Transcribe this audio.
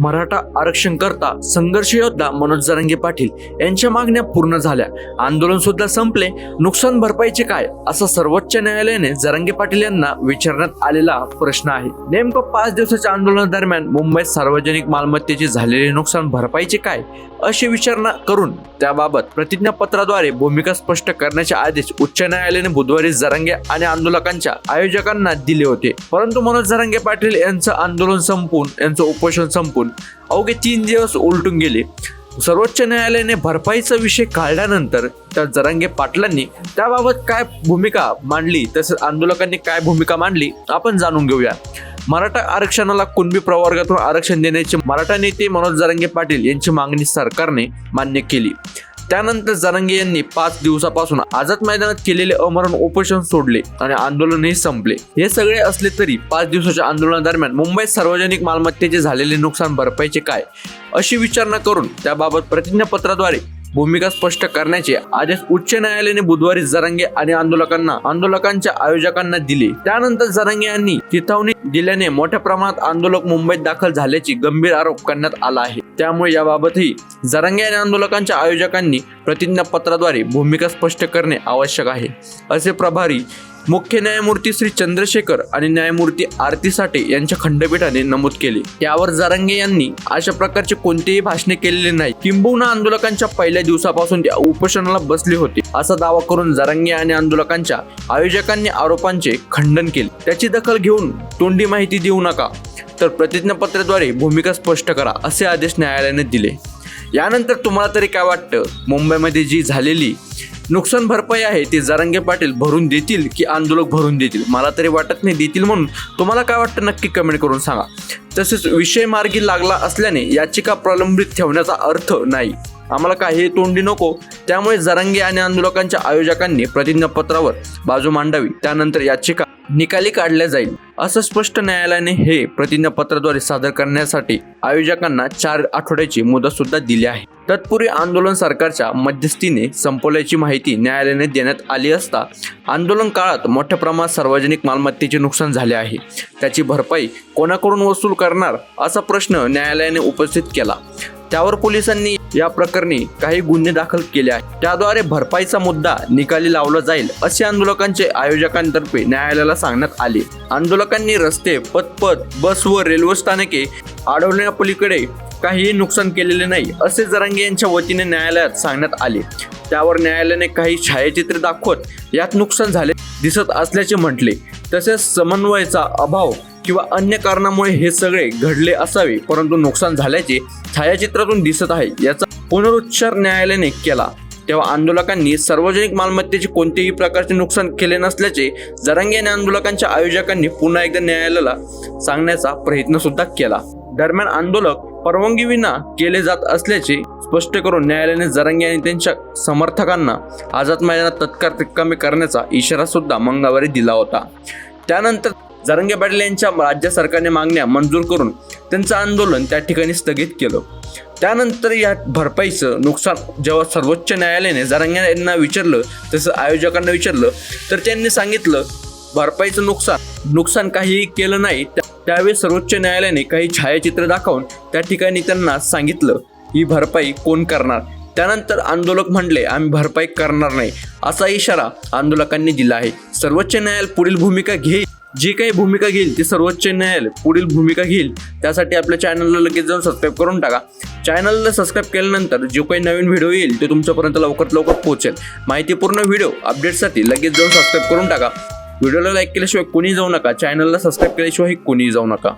मराठा आरक्षण करता संघर्ष योद्धा मनोज जरांगे पाटील यांच्या मागण्या पूर्ण झाल्या. आंदोलन सुद्धा संपले. नुकसान भरपाईचे काय? असा सर्वोच्च न्यायालयाने जरांगे पाटील यांना विचारण्यात आलेला प्रश्न आहे. नेमकं पाच दिवसाच्या आंदोलनादरम्यान मुंबईत सार्वजनिक मालमत्तेचे झालेले नुकसान भरपाईचे काय? अशी विचारणा करून त्याबाबत प्रतिज्ञापत्राद्वारे भूमिका स्पष्ट करण्याचे आदेश उच्च न्यायालयाने बुधवारी जरांगे आणि आंदोलकांच्या आयोजकांना दिले होते. परंतु मनोज जरांगे पाटील यांचं आंदोलन संपून यांचं उपोषण संपून अवघे तीन दिवस उलटून गेले. सर्वोच्च न्यायालयाने भरपाईचा विषय काढल्यानंतर त्या जरांगे पाटलांनी त्याबाबत काय भूमिका मांडली तसेच आंदोलकांनी काय भूमिका मांडली आपण जाणून घेऊया. मराठा आरक्षणाला कुणबी प्रवर्गातून आरक्षण देण्याचे मराठा नेते मनोज जरांगे पाटील यांची मागणी सरकारने मान्य केली. त्यानंतर जरांगे यांनी पाच दिवसापासून आझाद मैदानात केलेले अमरण उपोषण सोडले आणि आंदोलनही संपले. हे सगळे असले तरी पाच दिवसाच्या आंदोलनादरम्यान मुंबईत सार्वजनिक मालमत्तेचे झालेले नुकसान भरपाईचे काय? अशी विचारणा करून त्याबाबत प्रतिज्ञापत्राद्वारे भूमिका स्पष्ट करण्याचे आदेश उच्च न्यायालयाने बुधवारी जरांगे आणि आंदोलकांना आंदोलकांच्या आयोजकांना दिले. त्यानंतर जरांगे यांनी चिथावणी दिल्याने मोठ्या प्रमाणात आंदोलक मुंबईत दाखल झाल्याची गंभीर आरोप करण्यात आला आहे. त्यामुळे याबाबतही जरांगे आणि आंदोलकांच्या आयोजकांनी प्रतिज्ञापत्राद्वारे भूमिका स्पष्ट करणे आवश्यक आहे. असे प्रभारी मुख्य न्यायमूर्ती श्री चंद्रशेखर आणि न्यायमूर्ती आरती साठे यांच्या खंडपीठाने नमूद केले. त्यावर जारंगे यांनी अशा प्रकारचे कोणतेही भाषणे केलेले नाही. किंबहुना आंदोलकांच्या पहिल्या दिवसापासून त्या उपोषणाला बसले होते. असा दावा करून जारंगे आणि आंदोलकांच्या आयोजकांनी आरोपांचे खंडन केले. त्याची दखल घेऊन तोंडी माहिती देऊ नका तर प्रतिज्ञापत्राद्वारे भूमिका स्पष्ट करा असे आदेश न्यायालयाने दिले. यानंतर तुम्हाला तरी काय वाटतं? मुंबईमध्ये जी झालेली नुकसान भरपाई आहे ती जारंगे पाटील भरून देतील की आंदोलक भरून देतील? मला तरी वाटत नाही देतील म्हणून. तुम्हाला काय वाटतं? नक्की कमेंट करून सांगा. तसेच विषय मार्गी लागला असल्याने याचिका प्रलंबित ठेवण्याचा अर्थ नाही. आम्हाला काही तोंडी नको. त्यामुळे जरंगे आणि आंदोलकांच्या आयोजकांनी प्रतिज्ञापत्रावर बाजू मांडावी. त्यानंतर याचिका निकाली काढल्या जाईल. असं स्पष्ट न्यायालयाने हे प्रतिज्ञापत्राद्वारे सादर करण्यासाठी आयोजकांना चार आठवड्याची मुदत सुद्धा दिली आहे. तत्पूर्वी आंदोलन सरकारच्या मध्यस्थीने संपवल्याची माहिती न्यायालयाने देण्यात आली असता आंदोलन काळात मोठ्या प्रमाणात सार्वजनिक मालमत्तेचे नुकसान झाले आहे. त्याची भरपाई कोणाकडून वसूल करणार असा प्रश्न न्यायालयाने उपस्थित केला. त्यावर पोलिसांनी या प्रकरणी काही गुन्हे दाखल केले आहेत. त्याद्वारे भरपाईचा मुद्दा निकाली लावला जाईल असे आंदोलकांचे आयोजकांतर्फे न्यायालयाला सांगण्यात आले. आंदोलकांनी रस्ते पथपथ बस व रेल्वे स्थानके अडवण्यापलीकडे काहीही नुकसान केलेले नाही असे जरांगे यांच्या वतीने न्यायालयात सांगण्यात आले. त्यावर न्यायालयाने काही छायाचित्रे दाखवत यात नुकसान झाले दिसत असल्याचे म्हटले. तसेच समन्वयाचा अभाव किंवा अन्य कारणामुळे हे सगळे घडले असावे परंतु नुकसान झाल्याचे छायाचित्रातून दिसत आहे याचा पुनरुच्चार न्यायालयाने केला. तेव्हा आंदोलकांनी सार्वजनिक मालमत्तेचे कोणतेही प्रकारचे नुकसान केले नसल्याचे जरांगे आणि आंदोलकांच्या आयोजकांनी पुन्हा एकदा न्यायालयाला सांगण्याचा प्रयत्न सुद्धा केला. दरम्यान आंदोलक परवानगीविना केले जात असल्याचे स्पष्ट करून न्यायालयाने जरांगे आणि त्यांच्या समर्थकांना आझाद मैदानात तत्काळ रिकामे करण्याचा इशारा सुद्धा मंगळवारी दिला होता. त्यानंतर जरंगे पाटील यांच्या राज्य सरकारने मागण्या मंजूर करून त्यांचं आंदोलन त्या ठिकाणी स्थगित केलं. त्यानंतर या भरपाईचं नुकसान जेव्हा सर्वोच्च न्यायालयाने जरांगे यांना विचारलं तसं आयोजकांना विचारलं तर त्यांनी सांगितलं भरपाईचं नुकसान नुकसान काहीही केलं नाही त्या- त्यावेळी सर्वोच्च न्यायालयाने काही छायाचित्र दाखवून त्या ठिकाणी त्यांना सांगितलं ही भरपाई कोण करणार? त्यानंतर आंदोलक म्हणले आम्ही भरपाई करणार नाही. असा इशारा आंदोलकांनी दिला आहे. सर्वोच्च न्यायालय पुढील भूमिका घेईल जी काही भूमिका घेईल ती सर्वोच्च न्यायालय पुढील भूमिका घेईल. त्यासाठी आपल्या चॅनलला लगेच जाऊन सबस्क्राईब करून टाका. चॅनलला सबस्क्राईब केल्यानंतर जो काही नवीन व्हिडिओ येईल ते तुमच्यापर्यंत लवकरात लवकर पोहोचेल. माहितीपूर्ण व्हिडिओ अपडेटसाठी लगेच जाऊन सबस्क्राईब करून टाका. व्हिडिओला लाईक केल्याशिवाय कोणी जाऊ नका. चॅनलला सबस्क्राईब केल्याशिवाय कोणी जाऊ नका.